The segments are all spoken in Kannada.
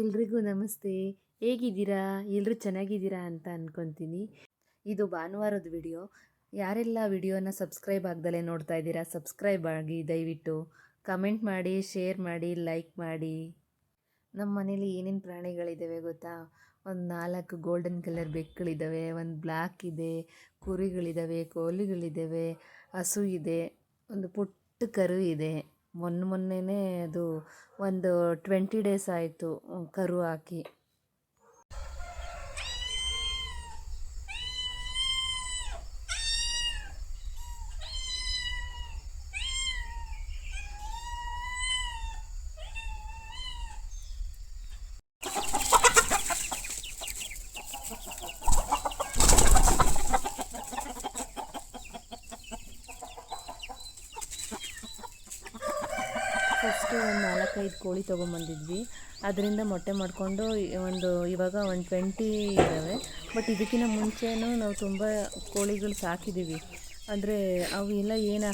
ಎಲ್ರಿಗೂ ನಮಸ್ತೆ. ಹೇಗಿದ್ದೀರಾ? ಎಲ್ಲರೂ ಚೆನ್ನಾಗಿದ್ದೀರಾ ಅಂತ ಅಂದ್ಕೊತೀನಿ ಇದು ಭಾನುವಾರದ ವಿಡಿಯೋ. ಯಾರೆಲ್ಲ ವಿಡಿಯೋನ ಸಬ್ಸ್ಕ್ರೈಬ್ ಆಗ್ದಲೇ ನೋಡ್ತಾ ಇದ್ದೀರಾ, ಸಬ್ಸ್ಕ್ರೈಬ್ ಆಗಿ ದಯವಿಟ್ಟು ಕಮೆಂಟ್ ಮಾಡಿ, ಶೇರ್ ಮಾಡಿ, ಲೈಕ್ ಮಾಡಿ. ನಮ್ಮ ಮನೇಲಿ ಏನೇನು ಪ್ರಾಣಿಗಳಿದ್ದಾವೆ ಗೊತ್ತಾ? ಒಂದು ನಾಲ್ಕು ಗೋಲ್ಡನ್ ಕಲರ್ ಬೆಕ್ಕುಗಳಿದ್ದಾವೆ ಒಂದು ಬ್ಲ್ಯಾಕ್ ಇದೆ ಕುರಿಗಳಿದ್ದಾವೆ ಕೋಲಿಗಳಿದ್ದಾವೆ ಹಸು ಇದೆ, ಒಂದು ಪುಟ್ಟ ಕರು ಇದೆ. ಮೊನ್ನೆ ಮೊನ್ನೆನೇ ಅದು ಒಂದು ಟ್ವೆಂಟಿ ಡೇಸ್ ಆಯಿತು ಕರು ಹಾಕಿ. ಫಸ್ಟು ಒಂದು ನಾಲ್ಕೈದು ಕೋಳಿ ತೊಗೊಂಬಂದಿದ್ವಿ. ಅದರಿಂದ ಮೊಟ್ಟೆ ಮಾಡಿಕೊಂಡು ಒಂದು ಇವಾಗ ಒಂದು ಟ್ವೆಂಟಿ ಇದ್ದಾವೆ ಬಟ್ ಇದಕ್ಕಿಂತ ಮುಂಚೆನೂ ನಾವು ತುಂಬ ಕೋಳಿಗಳು ಸಾಕಿದ್ದೀವಿ ಅಂದರೆ ಅವು ಎಲ್ಲ ಏನು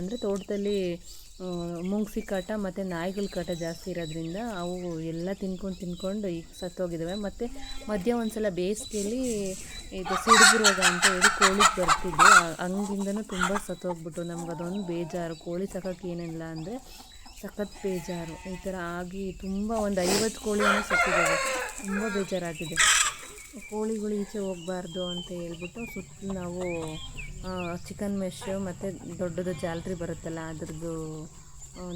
ಅಂದರೆ ತೋಟದಲ್ಲಿ ಮುಂಗ್ಸಿ ಕಾಟ ಮತ್ತು ನಾಯಿಗಳ ಕಾಟ ಜಾಸ್ತಿ ಇರೋದ್ರಿಂದ ಅವು ಎಲ್ಲ ತಿನ್ಕೊಂಡು ತಿನ್ಕೊಂಡು ಈಗ ಸತ್ತೋಗಿದ್ದಾವೆ ಮತ್ತು ಮಧ್ಯ ಒಂದು ಸಲ ಬೇಸಿಗೆಯಲ್ಲಿ ಇದು ಸಿಡುಬು ರೋಗ ಅಂತ ಹೇಳಿ ಕೋಳಿ ಬರ್ತಿದ್ವು. ಹಂಗಿಂದನೂ ತುಂಬ ಸತ್ತೋಗ್ಬಿಟ್ಟು ನಮ್ಗೆ ಅದೊಂದು ಬೇಜಾರು. ಕೋಳಿ ಸಾಕೋಕೆ ಏನಿಲ್ಲ ಅಂದರೆ ಸಖತ್ ಬೇಜಾರು. ಈ ಥರ ಆಗಿ ತುಂಬ ಒಂದು ಐವತ್ತು ಕೋಳಿಯನ್ನು ಸತ್ತಿದ್ದಾವೆ. ತುಂಬ ಬೇಜಾರಾಗಿದೆ. ಕೋಳಿಗಳು ಈಚೆ ಹೋಗಬಾರ್ದು ಅಂತ ಹೇಳ್ಬಿಟ್ಟು ಸುತ್ತಲೂ ನಾವು ಚಿಕನ್ ಮೆಶ್ ಮತ್ತು ದೊಡ್ಡದು ಜಾಲ್ರಿ ಬರುತ್ತಲ್ಲ ಅದ್ರದ್ದು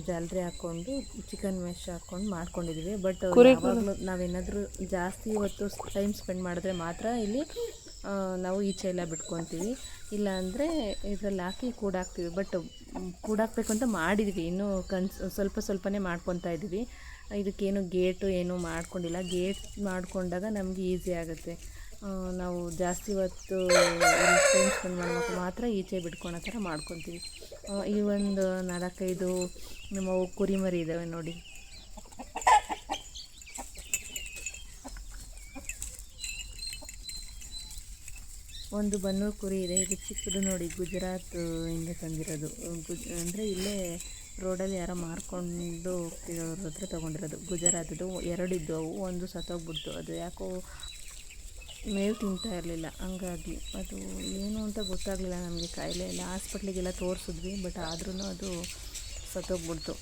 ಜಾಲ್ರಿ ಹಾಕ್ಕೊಂಡು ಚಿಕನ್ ಮೆಶ್ ಹಾಕ್ಕೊಂಡು ಮಾಡ್ಕೊಂಡಿದ್ದೀವಿ ಬಟ್ ಯಾವಾಗಲೂ ನಾವೇನಾದರೂ ಜಾಸ್ತಿ ಹೊತ್ತು ಟೈಮ್ ಸ್ಪೆಂಡ್ ಮಾಡಿದ್ರೆ ಮಾತ್ರ ಇಲ್ಲಿ ನಾವು ಈಚೆ ಎಲ್ಲ ಬಿಟ್ಕೊತೀವಿ. ಇಲ್ಲಾಂದರೆ ಇದರಲ್ಲಿ ಹಾಕಿ ಕೂಡಾಕ್ತೀವಿ ಬಟ್ ಕೂಡಾಕಬೇಕು ಅಂತ ಮಾಡಿದ್ವಿ. ಇನ್ನೂ ಕನ್ಸ್, ಸ್ವಲ್ಪ ಸ್ವಲ್ಪನೇ ಮಾಡ್ಕೊತಾ ಇದ್ದೀವಿ ಇದಕ್ಕೇನು ಗೇಟು ಏನೂ ಮಾಡ್ಕೊಂಡಿಲ್ಲ. ಗೇಟ್ ಮಾಡಿಕೊಂಡಾಗ ನಮಗೆ ಈಸಿ ಆಗುತ್ತೆ. ನಾವು ಜಾಸ್ತಿ ಹೊತ್ತು ಟೈಮ್ ಸ್ಪೆಂಡ್ ಮಾಡೋಕ್ಕೆ ಮಾತ್ರ ಈಚೆ ಬಿಟ್ಕೊಳೋ ಥರ ಮಾಡ್ಕೊತೀವಿ. ಈ ಒಂದು ನಾಲ್ಕೈದು, ನಮ್ಮ ಕುರಿಮರಿ ಇದ್ದಾವೆ ನೋಡಿ. ಒಂದು ಬನ್ನೂರು ಕುರಿ ಇದೆ. ಇದು ಚಿಕ್ಕದು ನೋಡಿ, ಗುಜರಾತ್ ಇಂದ ತಂದಿರೋದು. ಗುಜ್ ಅಂದರೆ ಇಲ್ಲೇ ರೋಡಲ್ಲಿ ಯಾರೋ ಮಾರ್ಕೊಂಡು ಹೋಗ್ತಿರೋರ ಹತ್ರ ತೊಗೊಂಡಿರೋದು. ಗುಜರಾತದು ಎರಡಿದ್ದು ಅವು ಒಂದು ಸತ್ತೋಗ್ಬಿಡ್ತು. ಅದು ಯಾಕೋ ಮೇವು ತಿಂತಾ ಇರಲಿಲ್ಲ. ಹಂಗಾಗಿ ಅದು ಏನು ಅಂತ ಗೊತ್ತಾಗಲಿಲ್ಲ ನಮಗೆ ಕಾಯಿಲೆ ಎಲ್ಲ. ಹಾಸ್ಪಿಟ್ಲಿಗೆಲ್ಲ ತೋರಿಸಿದ್ವಿ, ಬಟ್ ಆದ್ರೂ ಅದು ಸತ್ತೋಗ್ಬಿಡ್ತು.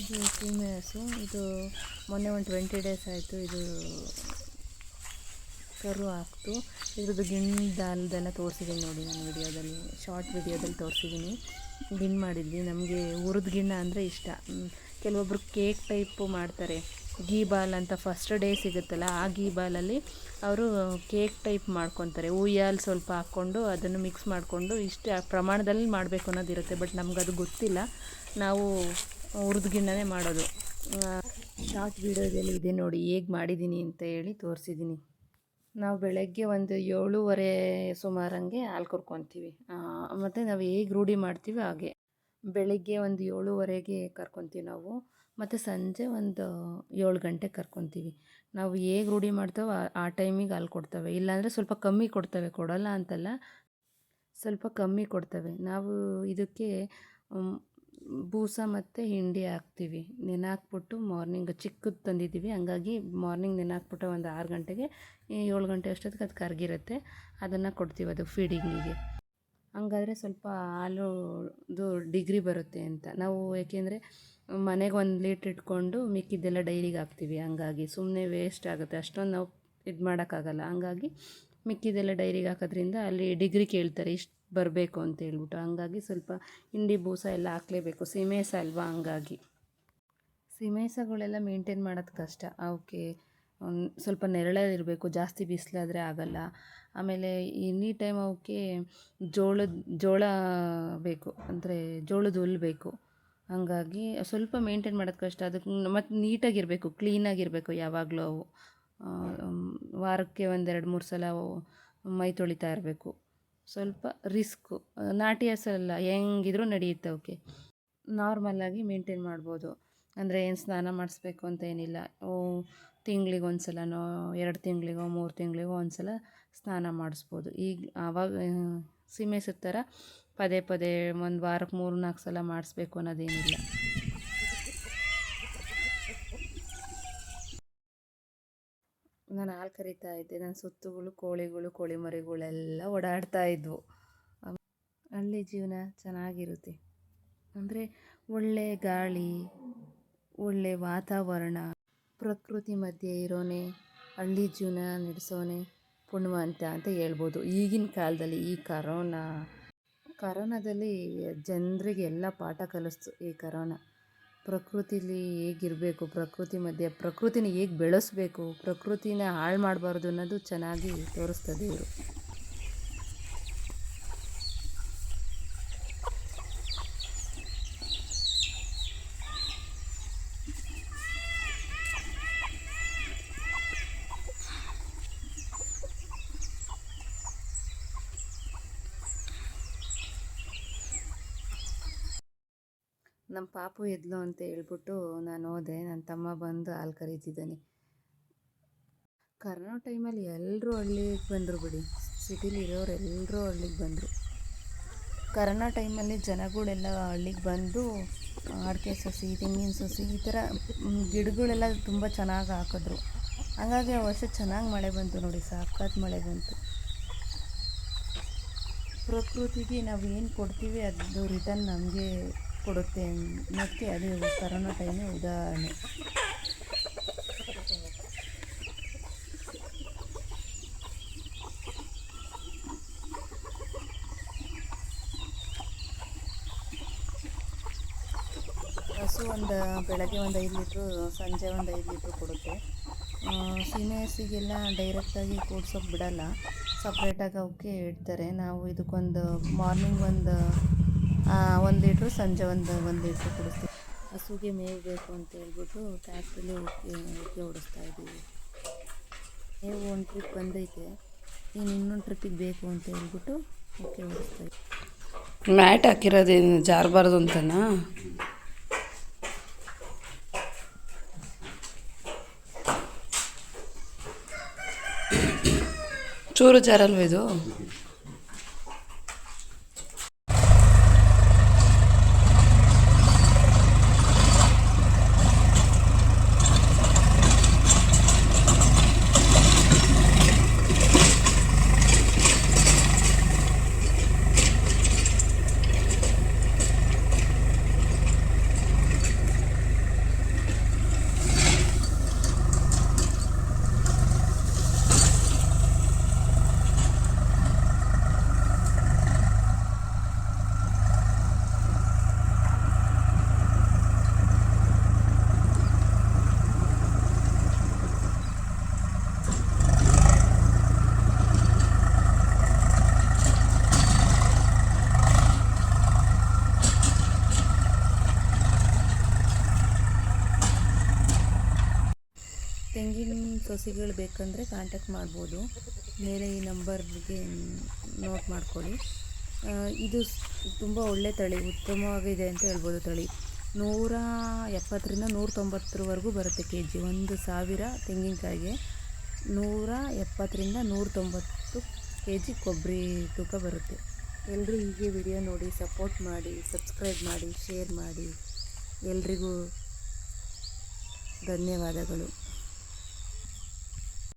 ಇದು ಸೀಮೆ ಹಸು ಇದು ಮೊನ್ನೆ ಒಂದು ಟ್ವೆಂಟಿ ಡೇಸ್ ಆಯಿತು. ಇದು ಕರು ಹಾಕ್ತು ಇದ್ರದ್ದು ಗಿಣ್ಣದಲ್ದೆಲ್ಲ ತೋರಿಸಿದ್ದೀನಿ ನೋಡಿ ನಾನು ವಿಡಿಯೋದಲ್ಲಿ ಶಾರ್ಟ್ ವಿಡಿಯೋದಲ್ಲಿ ತೋರಿಸಿದ್ದೀನಿ ಗಿಣ್ಣು ಮಾಡಿದ್ವಿ. ನಮಗೆ ಹುರಿದ ಗಿಣ್ಣ ಅಂದರೆ ಇಷ್ಟ. ಕೆಲವೊಬ್ಬರು ಕೇಕ್ ಟೈಪು ಮಾಡ್ತಾರೆ. ಗೀ ಬಾಲ್ ಅಂತ ಫಸ್ಟ್ ಡೇ ಸಿಗುತ್ತಲ್ಲ, ಆ ಗೀ ಬಾಲಲ್ಲಿ ಅವರು ಕೇಕ್ ಟೈಪ್ ಮಾಡ್ಕೊತಾರೆ. ಉಯ್ಯಾಲ್ ಸ್ವಲ್ಪ ಹಾಕ್ಕೊಂಡು ಅದನ್ನು ಮಿಕ್ಸ್ ಮಾಡಿಕೊಂಡು ಇಷ್ಟು ಪ್ರಮಾಣದಲ್ಲಿ ಮಾಡಬೇಕು ಅನ್ನೋದಿರುತ್ತೆ. ಬಟ್ ನಮಗದು ಗೊತ್ತಿಲ್ಲ. ನಾವು ಹುರಿದ ಗಿಣ್ಣನೇ ಮಾಡೋದು. ಶಾರ್ಟ್ ವೀಡಿಯೋದಲ್ಲಿ ಇದೆ ನೋಡಿ, ಹೇಗೆ ಮಾಡಿದ್ದೀನಿ ಅಂತ ಹೇಳಿ ತೋರಿಸಿದ್ದೀನಿ ನಾವು ಬೆಳಗ್ಗೆ ಒಂದು ಏಳುವರೆ ಸುಮಾರಂಗೆ ಹಾಲು ಕರ್ಕೊತೀವಿ. ಮತ್ತು ನಾವು ಹೇಗೆ ರೂಢಿ ಮಾಡ್ತೀವಿ ಹಾಗೆ. ಬೆಳಗ್ಗೆ ಒಂದು ಏಳುವರೆಗೆ ಕರ್ಕೊತೀವಿ ನಾವು. ಮತ್ತು ಸಂಜೆ ಒಂದು ಏಳು ಗಂಟೆಗೆ ಕರ್ಕೊತೀವಿ. ನಾವು ಹೇಗೆ ರೂಢಿ ಮಾಡ್ತೇವೋ ಆ ಟೈಮಿಗೆ ಹಾಲು ಕೊಡ್ತವೆ. ಇಲ್ಲಾಂದರೆ ಸ್ವಲ್ಪ ಕಮ್ಮಿ ಕೊಡ್ತವೆ. ಕೊಡೋಲ್ಲ ಅಂತಲ್ಲ. ಸ್ವಲ್ಪ ಕಮ್ಮಿ ಕೊಡ್ತವೆ. ನಾವು ಇದಕ್ಕೆ ಬೂಸ ಮತ್ತು ಹಿಂಡಿ ಹಾಕ್ತೀವಿ. ನೆನೆ ಹಾಕ್ಬಿಟ್ಟು ಮಾರ್ನಿಂಗ್ ಚಿಕ್ಕದು ತಂದಿದ್ದೀವಿ. ಹಂಗಾಗಿ ಮಾರ್ನಿಂಗ್ ನೆನೆ ಹಾಕ್ಬಿಟ್ಟು ಒಂದು ಆರು ಗಂಟೆಗೆ ಏಳು ಗಂಟೆ ಅಷ್ಟೊತ್ತಿಗೆ ಅದು ಕರ್ಗಿರುತ್ತೆ. ಅದನ್ನು ಕೊಡ್ತೀವಿ ಅದು ಫೀಡಿಂಗಿಗೆ ಹಂಗಾದ್ರೆ ಸ್ವಲ್ಪ ಹಾಲುದು ಡಿಗ್ರಿ ಬರುತ್ತೆ ಅಂತ. ನಾವು ಏಕೆಂದರೆ ಮನೆಗೆ ಒಂದು ಲೀಟ್ರ್ ಇಟ್ಕೊಂಡು ಮಿಕ್ಕಿದ್ದೆಲ್ಲ ಡೈರಿಗೆ ಹಾಕ್ತೀವಿ. ಹಂಗಾಗಿ ಸುಮ್ಮನೆ ವೇಸ್ಟ್ ಆಗುತ್ತೆ. ಅಷ್ಟೊಂದು ನಾವು ಇದು ಮಾಡೋಕ್ಕಾಗಲ್ಲ. ಹಂಗಾಗಿ ಮಿಕ್ಕಿದ್ದೆಲ್ಲ ಡೈರಿಗೆ ಹಾಕೋದ್ರಿಂದ ಅಲ್ಲಿ ಡಿಗ್ರಿ ಕೇಳ್ತಾರೆ. ಇಷ್ಟು ಬರಬೇಕು ಅಂತ ಹೇಳ್ಬಿಟ್ಟು. ಹಂಗಾಗಿ ಸ್ವಲ್ಪ ಹಿಂಡಿ ಬೂಸ ಎಲ್ಲ ಹಾಕ್ಲೇಬೇಕು. ಸೀಮೆಸ ಅಲ್ವಾ ಹಂಗಾಗಿ. ಸಿಮೇಸಗಳೆಲ್ಲ ಮೇಂಟೈನ್ ಮಾಡೋದು ಕಷ್ಟ. ಅವಕ್ಕೆ ಸ್ವಲ್ಪ ನೆರಳಲ್ಲಿರಬೇಕು ಜಾಸ್ತಿ ಬಿಸಿಲಾದರೆ ಆಗಲ್ಲ. ಆಮೇಲೆ ಎನಿ ಟೈಮ್ ಅವಕ್ಕೆ ಜೋಳದ, ಜೋಳ ಬೇಕು. ಅಂದರೆ ಜೋಳದ ಹುಲ್ಲು ಬೇಕು. ಹಾಗಾಗಿ ಸ್ವಲ್ಪ ಮೇಂಟೈನ್ ಮಾಡೋದು ಕಷ್ಟ. ಅದಕ್ಕೆ ಮತ್ತು ನೀಟಾಗಿರಬೇಕು ಕ್ಲೀನಾಗಿರಬೇಕು ಯಾವಾಗಲೂ ಅವು. ವಾರಕ್ಕೆ ಒಂದೆರಡು ಮೂರು ಸಲ ಮೈ ತೊಳಿತಾ ಇರಬೇಕು. ಸ್ವಲ್ಪ ರಿಸ್ಕು, ನಾಟಿ ಹಸಲ್ಲ ಹೆಂಗಿದ್ರೂ ನಡೆಯುತ್ತೆ ಅವಕ್ಕೆ ನಾರ್ಮಲ್ಲಾಗಿ ಮೇಂಟೈನ್ ಮಾಡ್ಬೋದು. ಅಂದರೆ ಏನು ಸ್ನಾನ ಮಾಡಿಸ್ಬೇಕು ಅಂತ ಏನಿಲ್ಲ. ತಿಂಗ್ಳಿಗೆ ಒಂದು ಸಲನೋ ಎರಡು ತಿಂಗಳಿಗೋ, ಮೂರು ತಿಂಗಳಿಗೋ ಒಂದು ಸಲ ಸ್ನಾನ ಮಾಡಿಸ್ಬೋದು. ಈಗ ಆವಾಗ ಸೀಮೆ ಥರ ಪದೇ ಪದೇ ಒಂದು ವಾರಕ್ಕೆ ಮೂರು ನಾಲ್ಕು ಸಲ ಮಾಡಿಸ್ಬೇಕು ಅನ್ನೋದೇನಿಲ್ಲ. ನಾನು ಹಾಲು ಕರಿತಾ ಇದ್ದೆ. ನನ್ನ ಸುತ್ತುಗಳು, ಕೋಳಿಗಳು ಕೋಳಿ ಮರಿಗಳೆಲ್ಲ ಓಡಾಡ್ತಾ ಇದ್ವು. ಹಳ್ಳಿ ಜೀವನ ಚೆನ್ನಾಗಿರುತ್ತೆ. ಅಂದರೆ ಒಳ್ಳೆ ಗಾಳಿ, ಒಳ್ಳೆ ವಾತಾವರಣ, ಪ್ರಕೃತಿ ಮಧ್ಯೆ ಇರೋನೆ, ಹಳ್ಳಿ ಜೀವನ ನಡೆಸೋನೆ ಪುಣ್ಯವಂತ ಅಂತ ಹೇಳ್ಬೋದು. ಈಗಿನ ಕಾಲದಲ್ಲಿ ಈ ಕರೋನಾ, ಕರೋನಾದಲ್ಲಿ ಜನರಿಗೆ ಎಲ್ಲ ಪಾಠ ಕಲಿಸ್ತು ಈ ಕರೋನಾ. ಪ್ರಕೃತಿಲಿ ಹೇಗಿರಬೇಕು ಪ್ರಕೃತಿ ಮಧ್ಯೆ ಪ್ರಕೃತಿನ ಹೇಗೆ ಬೆಳೆಸ್ಬೇಕು ಪ್ರಕೃತಿನ ಹಾಳು ಮಾಡಬಾರ್ದು ಅನ್ನೋದು ಚೆನ್ನಾಗಿ ತೋರಿಸ್ತದೆ ಇವರು ನಮ್ಮ ಪಾಪು ಎದ್ಲು ಅಂತ ಹೇಳ್ಬಿಟ್ಟು ನಾನು ಹೋದೆ. ನನ್ನ ತಮ್ಮ ಬಂದು ಹಾಲು ಕರೀತಿದ್ದಾನೆ. ಕರೋನಾ ಟೈಮಲ್ಲಿ ಎಲ್ಲರೂ ಹಳ್ಳಿಗೆ ಬಂದರು ಬಿಡಿ. ಸಿಟಿಲಿ ಇರೋರು ಎಲ್ಲರೂ ಹಳ್ಳಿಗೆ ಬಂದರು. ಕರೋನಾ ಟೈಮಲ್ಲಿ ಜನಗಳೆಲ್ಲ ಹಳ್ಳಿಗೆ ಬಂದು, ಅಡಿಕೆ ಸಸಿ, ತೆಂಗಿನ ಸಸಿ ಈ ಥರ ಗಿಡಗಳೆಲ್ಲ ತುಂಬ ಚೆನ್ನಾಗಿ ಹಾಕಿದ್ರು. ಹಾಗಾಗಿ ಆ ವರ್ಷ ಚೆನ್ನಾಗಿ ಮಳೆ ಬಂತು ನೋಡಿ ಸಾಕಾದ ಮಳೆ ಬಂತು. ಪ್ರಕೃತಿಗೆ ನಾವು ಏನು ಕೊಡ್ತೀವಿ ಅದು ರಿಟರ್ನ್ ನಮಗೆ ಕೊಡುತ್ತೆ ಮತ್ತು ಅದು ಕರೋನಾ ಟೈಮೇ ಉದಾಹರಣೆ. ಹಸು ಒಂದು ಬೆಳಗ್ಗೆ ಒಂದು ಐದು ಲೀಟ್ರು, ಸಂಜೆ ಒಂದು ಐದು ಲೀಟ್ರು ಕೊಡುತ್ತೆ. ಸೀನಿಯರ್ಸಿಗೆಲ್ಲ ಡೈರೆಕ್ಟಾಗಿ ಕೂಡ್ಸೋಕೆ ಬಿಡೋಲ್ಲ. ಸಪ್ರೇಟಾಗಿ ಅವಕ್ಕೆ ಇಡ್ತಾರೆ. ನಾವು ಇದಕ್ಕೊಂದು ಮಾರ್ನಿಂಗ್ ಒಂದು ಒಂದು ಲೀಟ್ರು, ಸಂಜೆ ಒಂದು ಒಂದು ಲೀಟ್ರು ಕುಡಿಸ್ತೀವಿ. ಹಸುಗೆ ಮೇವು ಬೇಕು ಅಂತ ಹೇಳ್ಬಿಟ್ಟು ಟ್ಯಾಕ್ಟ್ರಲ್ಲಿ ಉಪ್ಪಿ ಹೊಡಿಸ್ತಾ ಇದ್ದೀವಿ. ಮೇವು ಒಂದು ಟ್ರಿಪ್ ಬಂದೈತೆ. ಇನ್ನು ಇನ್ನೊಂದು ಟ್ರಿಪ್ಪಿಗೆ ಬೇಕು ಅಂತ ಹೇಳ್ಬಿಟ್ಟು ಉಪ್ಪಿ ಓಡಿಸ್ತಾ ಇದ್ದೀವಿ. ಮ್ಯಾಟ್ ಹಾಕಿರೋದೇನು ಜಾರಬಾರ್ದು ಅಂತನಾ? ಚೂರು ಜಾರಲ್ವ ಇದು? ತೆಂಗಿನ ಸಸಿಗಳು ಬೇಕಂದರೆ ಕಾಂಟ್ಯಾಕ್ಟ್ ಮಾಡ್ಬೋದು. ಮೇಲೆ ಈ ನಂಬರ್ಗೆ ನೋಟ್ ಮಾಡ್ಕೊಳ್ಳಿ. ಇದು ತುಂಬ ಒಳ್ಳೆ ತಳಿ, ಉತ್ತಮವಾಗಿದೆ ಅಂತ ಹೇಳ್ಬೋದು ತಳಿ. ನೂರ ಎಪ್ಪತ್ತರಿಂದ ನೂರ ತೊಂಬತ್ತರವರೆಗೂ ಬರುತ್ತೆ ಕೆ ಜಿ ಒಂದು ಸಾವಿರ ತೆಂಗಿನಕಾಯಿಗೆ ನೂರ ಎಪ್ಪತ್ತರಿಂದ ನೂರ ತೊಂಬತ್ತು ಕೆ ಜಿ ಕೊಬ್ಬರಿ ತೂಕ ಬರುತ್ತೆ. ಎಲ್ಲರೂ ಹೀಗೆ ವಿಡಿಯೋ ನೋಡಿ ಸಪೋರ್ಟ್ ಮಾಡಿ ಸಬ್ಸ್ಕ್ರೈಬ್ ಮಾಡಿ ಶೇರ್ ಮಾಡಿ. ಎಲ್ರಿಗೂ ಧನ್ಯವಾದಗಳು.